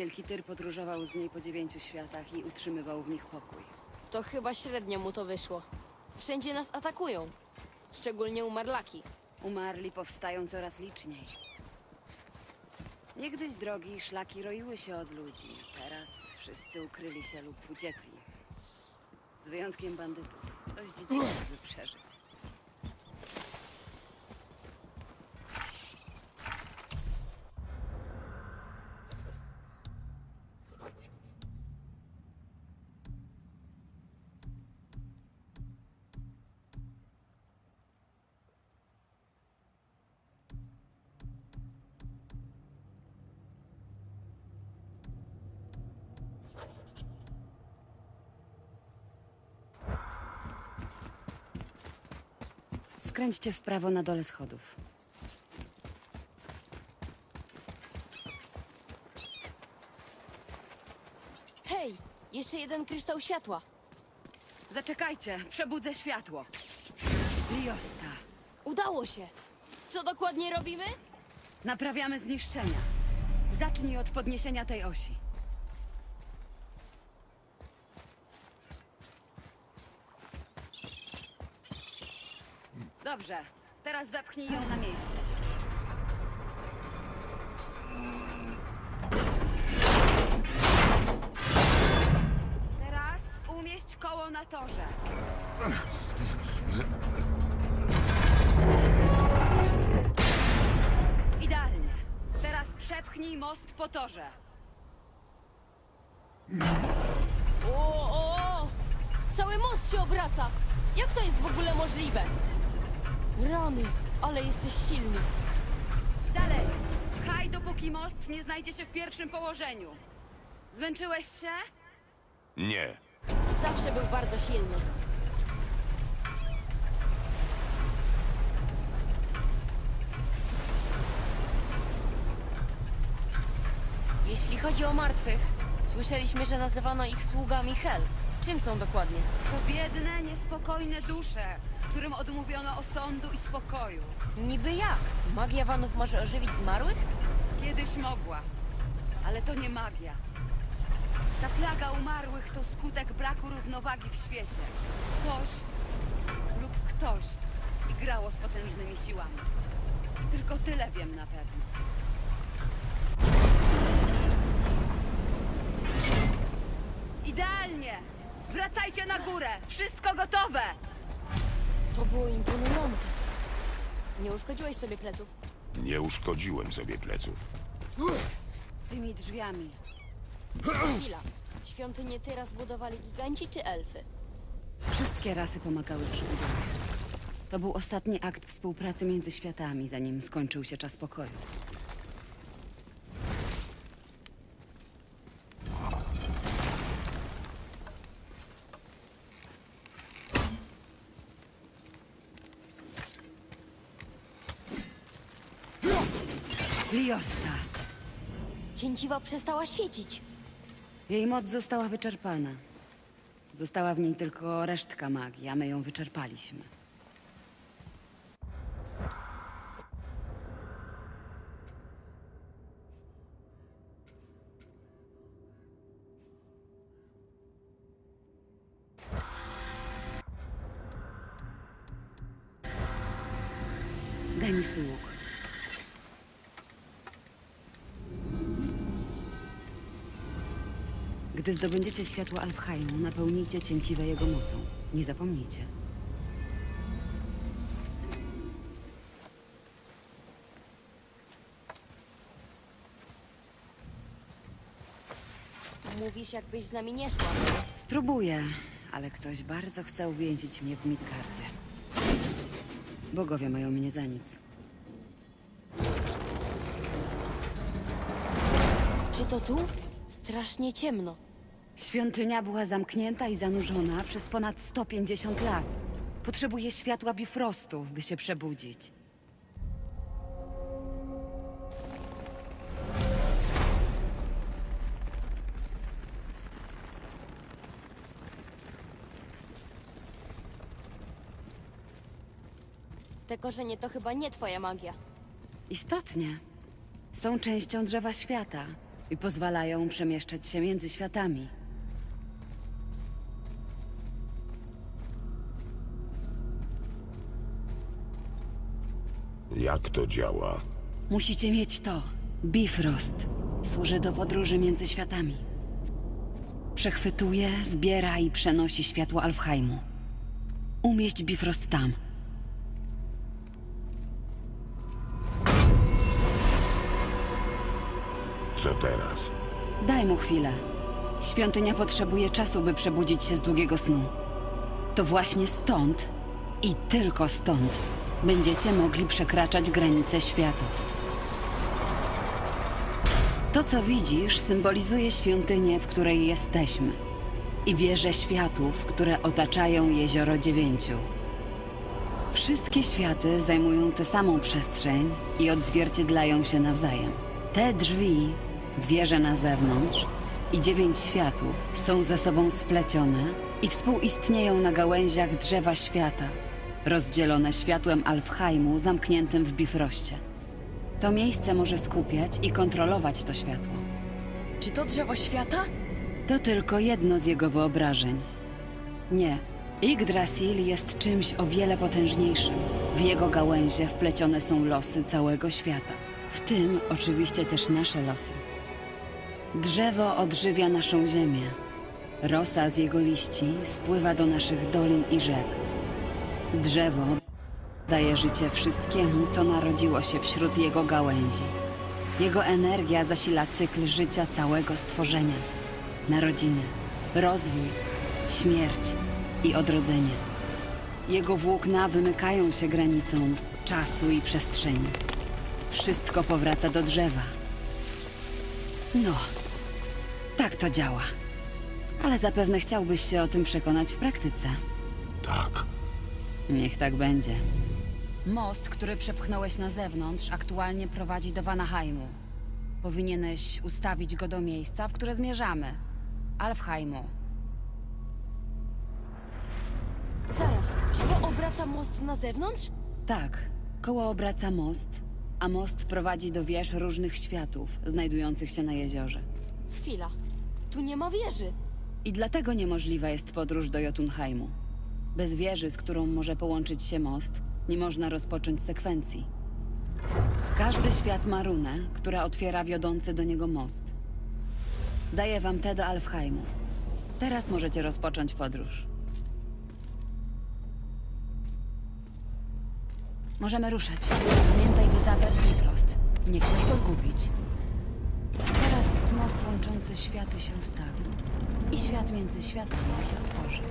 Wielki Tyr podróżował z niej po dziewięciu światach i utrzymywał w nich pokój. To chyba średnio mu to wyszło. Wszędzie nas atakują. Szczególnie umarlaki. Umarli powstają coraz liczniej. Niegdyś drogi i szlaki roiły się od ludzi. Teraz wszyscy ukryli się lub uciekli. Z wyjątkiem bandytów. Dość dziwne, by przeżyć. Skręćcie w prawo na dole schodów. Hej! Jeszcze jeden kryształ światła. Zaczekajcie, przebudzę światło. Liosta. Udało się. Co dokładnie robimy? Naprawiamy zniszczenia. Zacznij od podniesienia tej osi. Dobrze, teraz wepchnij ją na miejsce. Teraz umieść koło na torze. Idealnie. Teraz przepchnij most po torze. O, o, o! Cały most się obraca! Jak to jest w ogóle możliwe? Rany, ale jesteś silny. Dalej. Pchaj, dopóki most nie znajdzie się w pierwszym położeniu. Zmęczyłeś się? Nie. Zawsze był bardzo silny. Jeśli chodzi o martwych, słyszeliśmy, że nazywano ich sługami Hel. Czym są dokładnie? To biedne, niespokojne dusze, którym odmówiono osądu i spokoju. Niby jak? Magia Wanów może ożywić zmarłych? Kiedyś mogła, ale to nie magia. Ta plaga umarłych to skutek braku równowagi w świecie. Coś lub ktoś igrało z potężnymi siłami. Tylko tyle wiem na pewno. Idealnie! Wracajcie na górę! Wszystko gotowe! To było imponujące. Nie uszkodziłeś sobie pleców? Nie uszkodziłem sobie pleców. Tymi drzwiami. Chwila. Świątynię Tyra zbudowali giganci czy elfy? Wszystkie rasy pomagały przy budowie. To był ostatni akt współpracy między światami, zanim skończył się czas pokoju. Liosta. Cięciwa przestała świecić. Jej moc została wyczerpana. Została w niej tylko resztka magii, a my ją wyczerpaliśmy. Gdy zdobędziecie światło Alfheimu, napełnijcie cięciwe jego mocą. Nie zapomnijcie. Mówisz, jakbyś z nami nie szła. Spróbuję, ale ktoś bardzo chce uwięzić mnie w Midgardzie. Bogowie mają mnie za nic. Czy to tu? Strasznie ciemno. Świątynia była zamknięta i zanurzona przez ponad 150 lat. Potrzebuję światła Bifrostu, by się przebudzić. Te korzenie to chyba nie twoja magia. Istotnie. Są częścią drzewa świata. i pozwalają przemieszczać się między światami. Jak to działa? Musicie mieć to. Bifrost. Służy do podróży między światami. Przechwytuje, zbiera i przenosi światło Alfheimu. Umieść Bifrost tam. Co teraz? Daj mu chwilę. Świątynia potrzebuje czasu, by przebudzić się z długiego snu. To właśnie stąd i tylko stąd będziecie mogli przekraczać granice światów. To, co widzisz, symbolizuje świątynię, w której jesteśmy i wieże światów, które otaczają jezioro dziewięciu. Wszystkie światy zajmują tę samą przestrzeń i odzwierciedlają się nawzajem. Te drzwi, wieże na zewnątrz i dziewięć światów są ze sobą splecione i współistnieją na gałęziach drzewa świata, rozdzielone światłem Alfheimu zamkniętym w bifroście. To miejsce może skupiać i kontrolować to światło. Czy to drzewo świata? To tylko jedno z jego wyobrażeń. Nie. Yggdrasil jest czymś o wiele potężniejszym. W jego gałęzie wplecione są losy całego świata. W tym oczywiście też nasze losy. Drzewo odżywia naszą ziemię. Rosa z jego liści spływa do naszych dolin i rzek. Drzewo daje życie wszystkiemu, co narodziło się wśród jego gałęzi. Jego energia zasila cykl życia całego stworzenia narodziny, rozwój, śmierć i odrodzenie. Jego włókna wymykają się granicom czasu i przestrzeni. Wszystko powraca do drzewa. No, tak to działa. Ale zapewne chciałbyś się o tym przekonać w praktyce. Tak. Niech tak będzie. Most, który przepchnąłeś na zewnątrz, aktualnie prowadzi do Vanaheimu. Powinieneś ustawić go do miejsca, w które zmierzamy. Alfheimu. Zaraz, czy to obraca most na zewnątrz? Tak, koło obraca most, a most prowadzi do wież różnych światów, znajdujących się na jeziorze. Chwila. Tu nie ma wieży. I dlatego niemożliwa jest podróż do Jotunheimu. Bez wieży, z którą może połączyć się most, nie można rozpocząć sekwencji. Każdy świat ma runę, która otwiera wiodący do niego most. Daję wam te do Alfheimu. Teraz możecie rozpocząć podróż. Możemy ruszać. Pamiętaj, by zabrać Bifrost. Nie chcesz go zgubić. Teraz most łączący światy się ustawi i świat między światami się otworzy.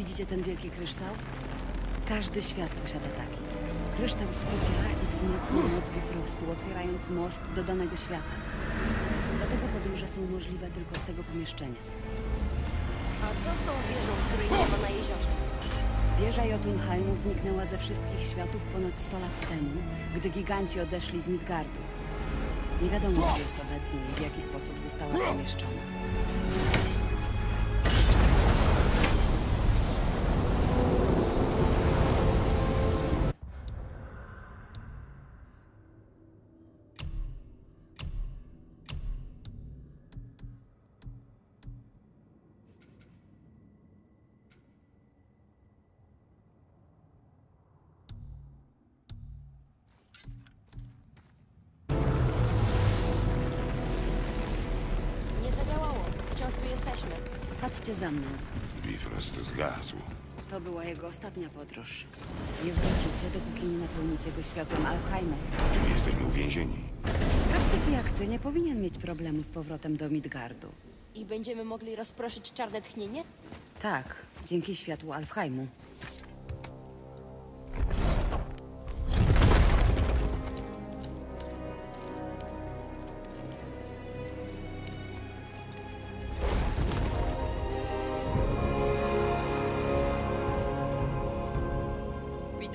Widzicie ten wielki kryształ? Każdy świat posiada taki. Kryształ skupia i wzmacnia moc Bifrostu, otwierając most do danego świata. Dlatego podróże są możliwe tylko z tego pomieszczenia. A co z tą wieżą, której nie ma na jeziorze? Wieża Jotunheimu zniknęła ze wszystkich światów ponad 100 lat temu, gdy giganci odeszli z Midgardu. Nie wiadomo, gdzie jest obecnie i w jaki sposób została przemieszczona. Chodźcie za mną. Bifrost zgasł. To była jego ostatnia podróż. Nie wrócicie, dopóki nie napełnicie go światłem Alfheimu. Czyli jesteśmy uwięzieni. Ktoś taki jak ty nie powinien mieć problemu z powrotem do Midgardu. I będziemy mogli rozproszyć czarne tchnienie? Tak, dzięki światłu Alfheimu.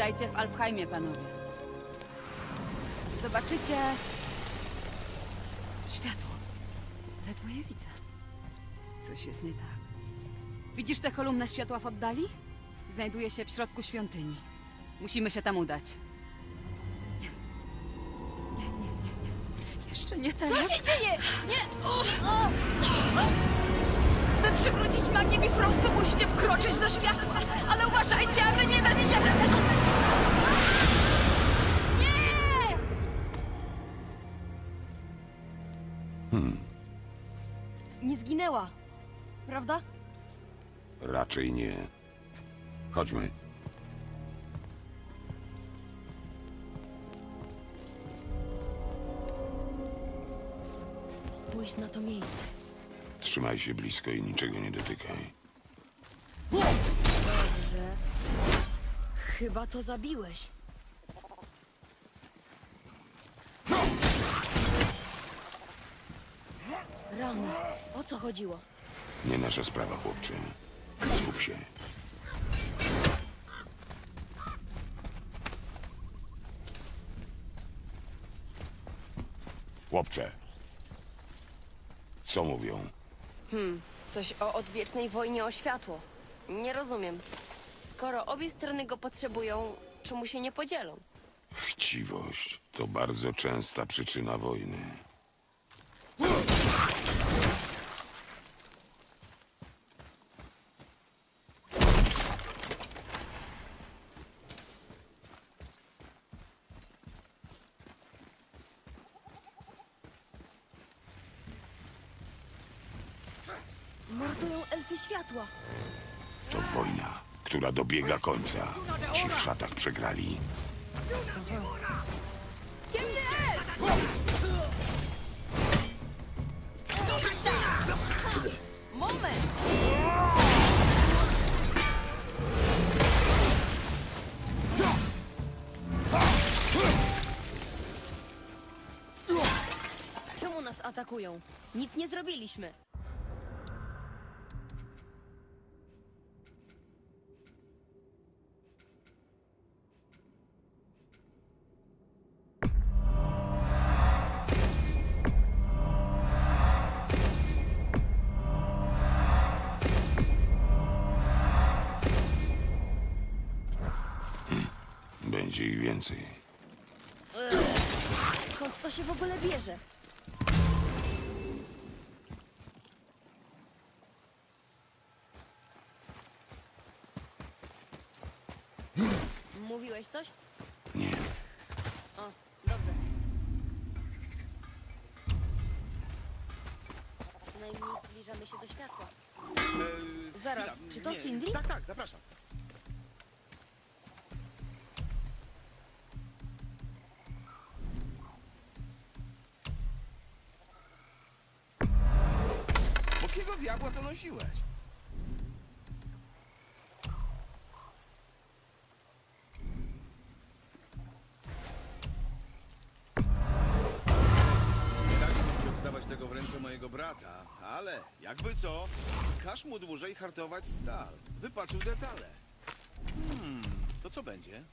Witajcie w Alfheimie, panowie. Zobaczycie światło. Ledwo je widzę. Coś jest nie tak. Widzisz tę kolumnę światła w oddali? Znajduje się w środku świątyni. Musimy się tam udać. Nie. Nie, nie, nie, nie. Jeszcze nie Co teraz. się dzieje? Nie! By przywrócić magię Bifrostu, musicie wkroczyć do światła. Ale uważajcie, aby nie dać się... zginęła, prawda? Raczej nie. Chodźmy. Spójrz na to miejsce. Trzymaj się blisko i niczego nie dotykaj. Dobrze. Chyba to zabiłeś. Rany, o co chodziło? Nie nasza sprawa, chłopcze. Skup się. Chłopcze. Co mówią? Coś o odwiecznej wojnie o światło. Nie rozumiem. Skoro obie strony go potrzebują, czemu się nie podzielą? Chciwość to bardzo częsta przyczyna wojny. Elfy światła. To wojna, która dobiega końca. Ci w szatach przegrali. Ciemny elf! Moment! Czemu nas atakują? Nic nie zrobiliśmy. Będzie ich więcej. Skąd to się w ogóle bierze? Mówiłeś coś? Nie. O, dobrze. Przynajmniej zbliżamy się do światła. Zaraz, chwila, czy to nie, Cindy? Tak, tak, zapraszam. Jakiego diabła to nosiłeś? Nie mi ci oddawać tego w ręce mojego brata, ale jakby co, każ mu dłużej hartować stal. Wypaczył detale. Hmm, to co będzie?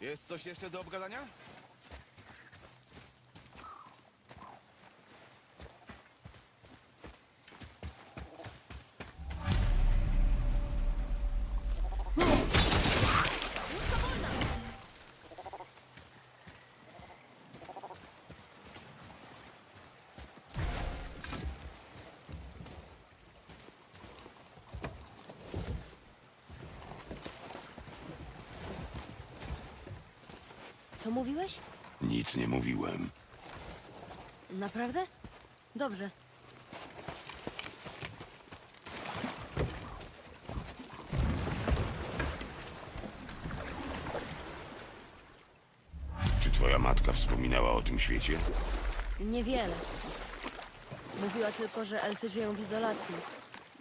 Jest coś jeszcze do obgadania? Co mówiłeś? Nic nie mówiłem. Naprawdę? Dobrze. Czy twoja matka wspominała o tym świecie? Niewiele. Mówiła tylko, że elfy żyją w izolacji,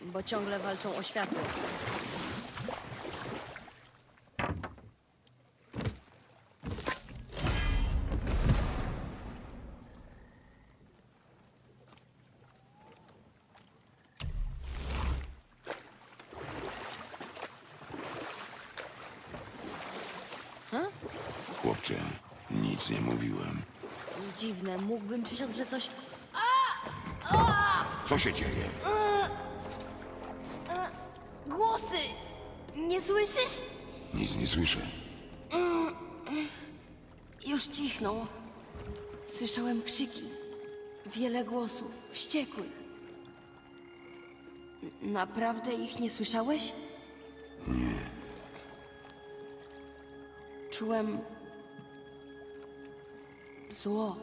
bo ciągle walczą o światło. Chłopcze, nic nie mówiłem. Dziwne, mógłbym przysiąc, że coś... Co się dzieje? Głosy! Nie słyszysz? Nic nie słyszę. Już cichną. Słyszałem krzyki. Wiele głosów, wściekłych. N- Naprawdę ich nie słyszałeś? Nie. Czułem zło.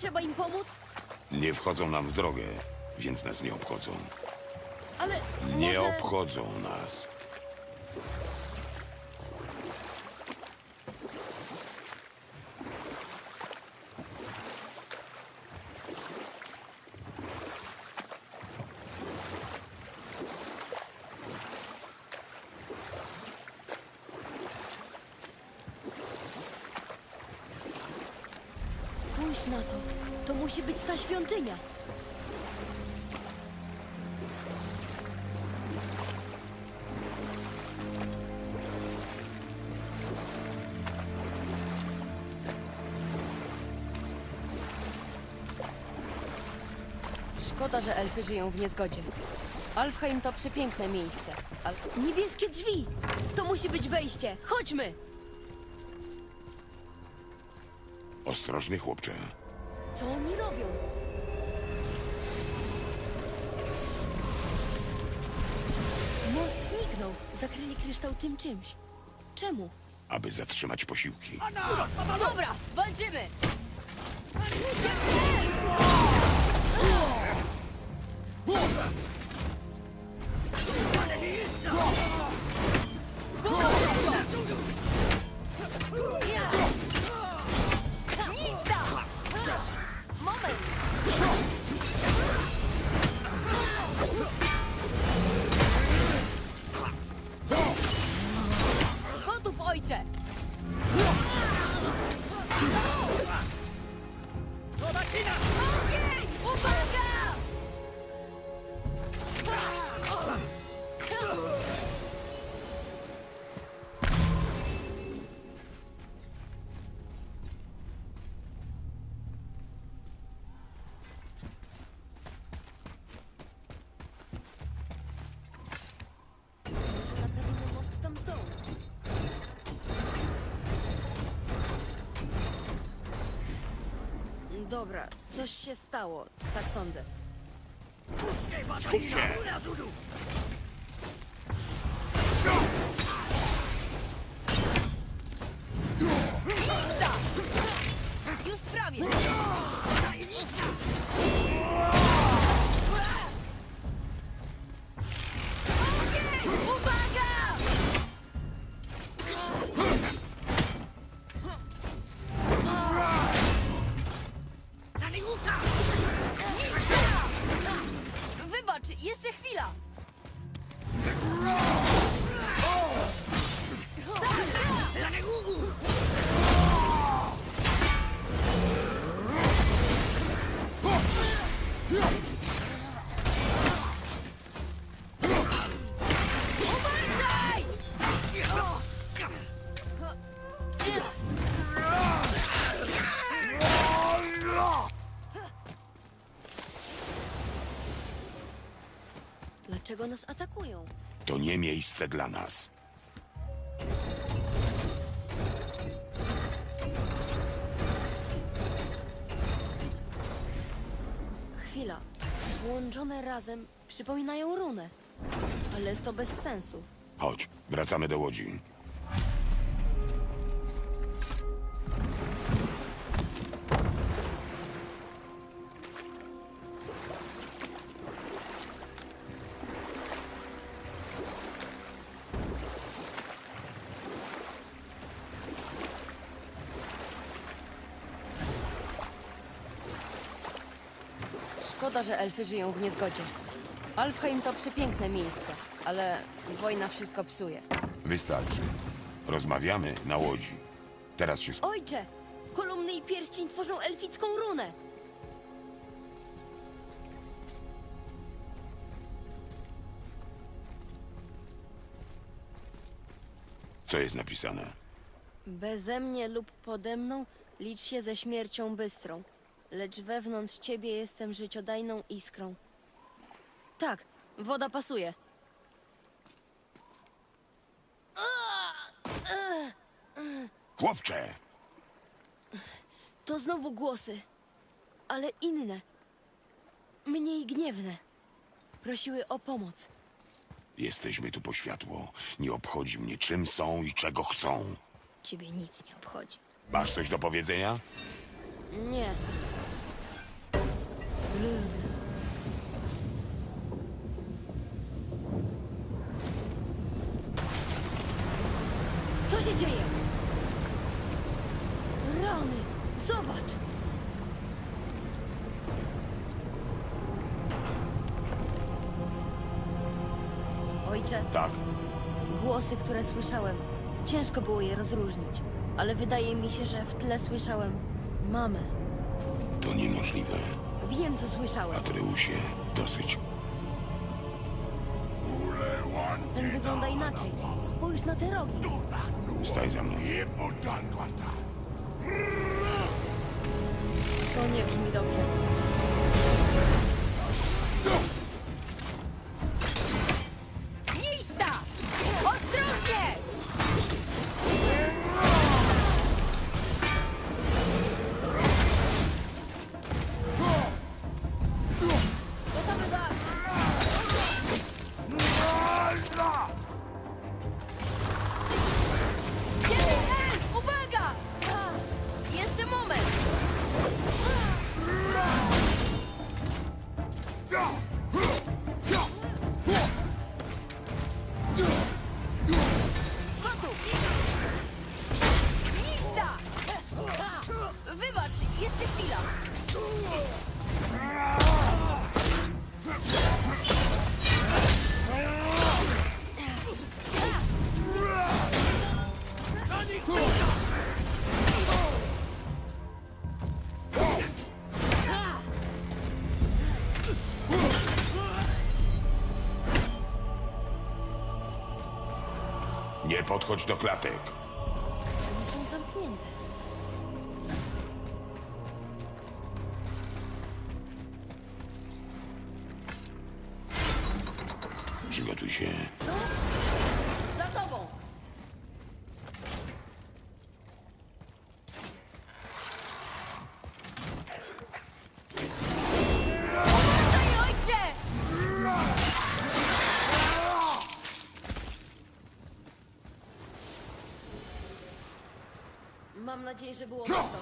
Trzeba im pomóc? Nie wchodzą nam w drogę, więc nas nie obchodzą. Ale Nie może... obchodzą nas. Spójrz na to. To musi być ta świątynia. Szkoda, że elfy żyją w niezgodzie. Alfheim to przepiękne miejsce. Ale... Niebieskie drzwi! To musi być wejście. Chodźmy! Ostrożnie, chłopcze. Co oni robią? Most zniknął. Zakryli kryształ tym czymś. Czemu? Aby zatrzymać posiłki. Dobra, walczymy! Dobra, coś się stało, tak sądzę. Skup się! Nas atakują. To nie miejsce dla nas. Chwila. Połączone razem przypominają runę. Ale to bez sensu. Chodź, wracamy do łodzi. Że elfy żyją w niezgodzie. Alfheim to przepiękne miejsce, ale wojna wszystko psuje. Wystarczy. Rozmawiamy na łodzi. Teraz się... sp- Ojcze! Kolumny i pierścień tworzą elficką runę! Co jest napisane? Beze mnie lub pode mną licz się ze śmiercią bystrą, lecz wewnątrz ciebie jestem życiodajną iskrą. Tak, woda pasuje. Chłopcze! To znowu głosy, ale inne. Mniej gniewne. Prosiły o pomoc. Jesteśmy tu po światło. Nie obchodzi mnie, czym są i czego chcą. Ciebie nic nie obchodzi. Masz coś do powiedzenia? Nie. Co się dzieje? Rany! Zobacz! Ojcze, Tak. głosy, które słyszałem, ciężko było je rozróżnić, ale wydaje mi się, że w tle słyszałem mamę. To niemożliwe. Wiem, co słyszałem. Atreusie, dosyć. Ten wygląda inaczej. Spójrz na te rogi. Staj za mną. To nie brzmi dobrze. Nie podchodź do klatek. One są zamknięte. Przygotuj się. Co? Że było warto.